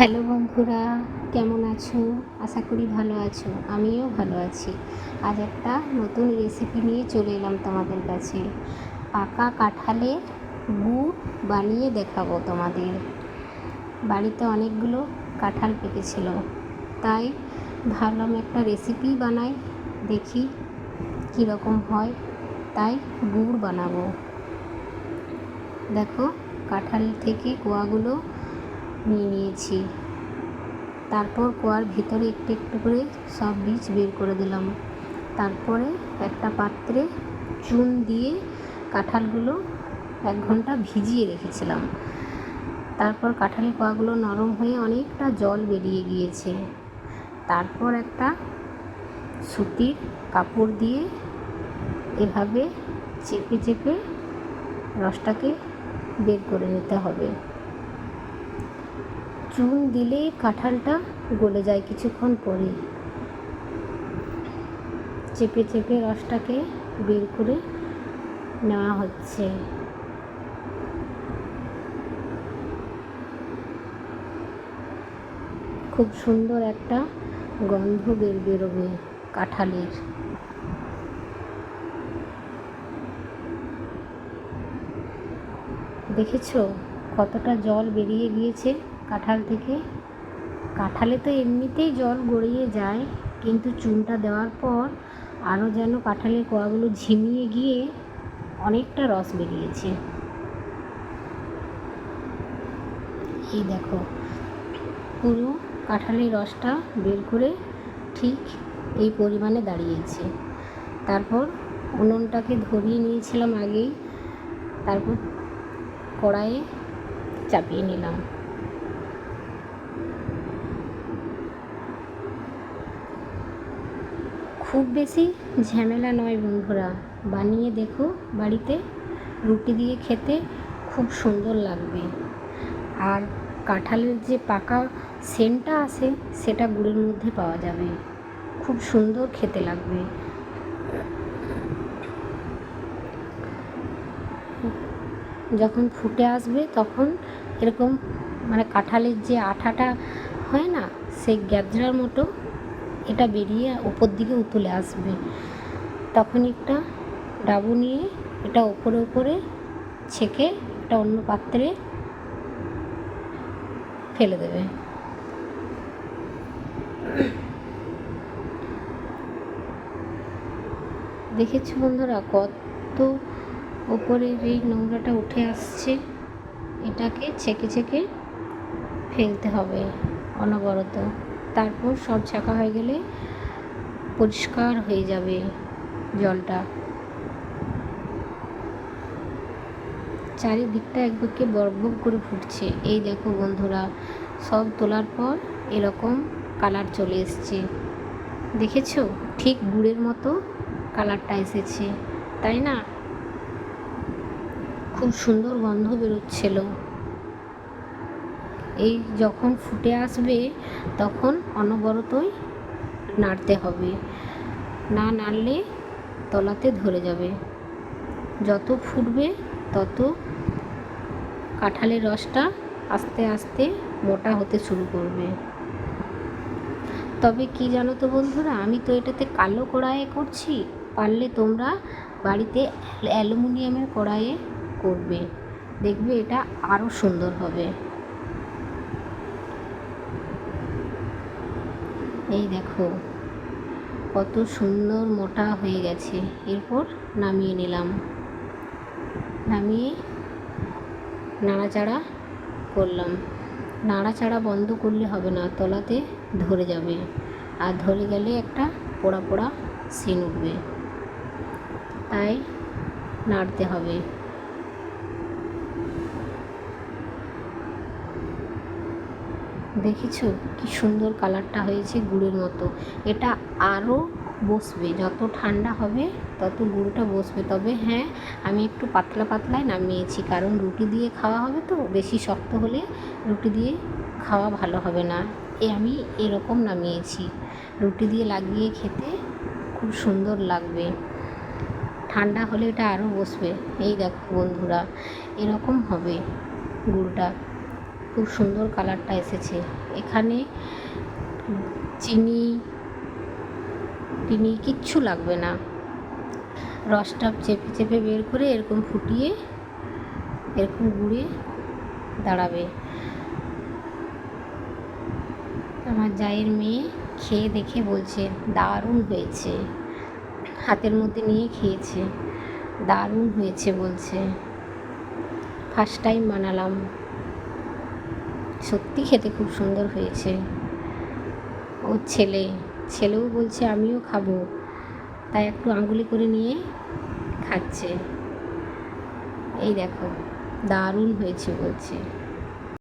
Hello বন্ধুরা, কেমন আছো? আশা করি ভালো আছো। আমিও ভালো আছি। আজ একটা নতুন রেসিপি নিয়ে চলে এলাম তোমাদের কাছে। পাকা কাঁঠালে গুড় বানিয়ে দেখাবো তোমাদের। বাড়িতে অনেকগুলো কাঁঠাল পেকেছিল। তাই ভাবলাম একটা রেসিপি বানাই, দেখি কীরকম হয়। তাই গুড় বানাবো। দেখো, কাঁঠাল থেকে কোয়াগুলো নিয়ে নিয়েছি। তারপর কোয়ার ভিতরে একটু একটু করে সব বীজ বের করে দিলাম। তারপরে একটা পাত্রে চুন দিয়ে কাঁঠালগুলো এক ঘণ্টা ভিজিয়ে রেখেছিলাম। তারপর কাঁঠালের কোয়াগুলো নরম হয়ে অনেকটা জল বেরিয়ে গিয়েছে। তারপর একটা সুতির কাপড় দিয়ে এভাবে চেপে চেপে রসটাকে বের করে নিতে হবে। চুন দিলেই কাঁঠালটা গলে যায় কিছুক্ষণ পরে। চেপে চেপে রসটাকে বের করে নেওয়া হচ্ছে। খুব সুন্দর একটা গন্ধ বের বেরোবে কাঁঠালের। দেখেছ কতটা জল বেরিয়ে গিয়েছে? কাঁঠাল থেকে। কাঁঠালে তো এমনিতেই জল গড়িয়ে যায়, কিন্তু চুনটা দেওয়ার পর আরও যেন কাঁঠালের কোয়াগুলো ঝিমিয়ে গিয়ে অনেকটা রস বেরিয়েছে। এই দেখো, পুরো কাঁঠালের রসটা বের করে ঠিক এই পরিমাণে দাঁড়িয়েছে। তারপর উনুনটাকে ধরিয়ে নিয়েছিলাম আগেই, তারপর কড়াইয়ে চাপিয়ে নিলাম। খুব বেশি ঝামেলা নয় বন্ধুরা। বানিয়ে দেখো, বাড়িতে রুটি দিয়ে খেতে খুব সুন্দর লাগবে। আর কাঁঠালের যে পাকা সেন্টটা আসে সেটা গুড়ের মধ্যে পাওয়া যাবে। খুব সুন্দর খেতে লাগবে। যখন ফুটে আসবে, তখন এরকম মানে কাঁঠালের যে আঠাটা হয় না, সেই গ্যাজরার মতো এটা বেরিয়ে ওপর দিকে উতলে আসবে। তখন একটা ডাবু নিয়ে এটা ওপরে ওপরে ছেঁকে একটা অন্য পাত্রে ফেলে দেবে। দেখেছ বন্ধুরা কত ওপরের এই নোংরাটা উঠে আসছে, এটাকে ছেঁকে ছেঁকে ফেলতে হবে অনবরত। তারপর সব ছাকা হয়ে গেলে পরিষ্কার হয়ে যাবে জলটা। চারিদিকটা একদিকে বরফ করে ফুটছে। এই দেখো বন্ধুরা, সব তোলার পর এরকম কালার চলে এসছে। দেখেছ? ঠিক গুড়ের মতো কালারটা এসেছে। তাই না? খুব সুন্দর গন্ধ বেরোচ্ছিল। এই যখন ফুটে আসবে, তখন অনবরতই নাড়তে হবে। না নাড়লে তলাতে ধরে যাবে। যত ফুটবে, তত কাঁঠালের রসটা আস্তে আস্তে মোটা হতে শুরু করবে। তবে কি জানো তো বন্ধুরা, আমি তো এটাতে কালো কড়াইয়ে করছি, পারলে তোমরা বাড়িতে অ্যালুমিনিয়ামের কড়াইয়ে করবে। দেখবে এটা আরও সুন্দর হবে। এই দেখো, কত সুন্দর মোটা হয়ে গেছে। এরপর নামিয়ে নিলাম। নামিয়ে নাড়াচাড়া করলাম। নাড়াচাড়া বন্ধ করলে হবে না, তলাতে ধরে যাবে। আর ধরে গেলে একটা পোড়া পোড়া সিন উঠবে। তাই নাড়তে হবে। দেখেছ কি সুন্দর কালারটা হয়েছে গুড়ের মতো। এটা আরও বসবে, যত ঠান্ডা হবে তত গুঁড়োটা বসবে। তবে হ্যাঁ আমি একটু পাতলা পাতলায় নামিয়েছি, কারণ রুটি দিয়ে খাওয়া হবে তো, বেশি শক্ত হলে রুটি দিয়ে খাওয়া ভালো হবে না। এ আমি এরকম নামিয়েছি। রুটি দিয়ে লাগিয়ে খেতে খুব সুন্দর লাগবে। ঠান্ডা হলে এটা আরও বসবে। এই দেখো বন্ধুরা, এরকম হবে গুড়টা। খুব সুন্দর কালারটা এসেছে। এখানে চিনি টিনি কিচ্ছু লাগবে না। রসটা চেপে চেপে বের করে এরকম ফুটিয়ে, এরকম গুঁড়ে দাঁড়াবে। আমার জায়ের মেয়ে খেয়ে দেখে বলছে, দারুণ হয়েছে। হাতের মধ্যে নিয়ে খেয়েছে। দারুণ হয়েছে, বলছে। ফার্স্ট টাইম বানালাম। সত্যি খেতে খুব সুন্দর হয়েছে। ওর ছেলে, ছেলেও বলছে আমিও খাব। তাই একটু আঙ্গুলি করে নিয়ে খাচ্ছে। এই দেখো, দারুণ হয়েছে বলছে।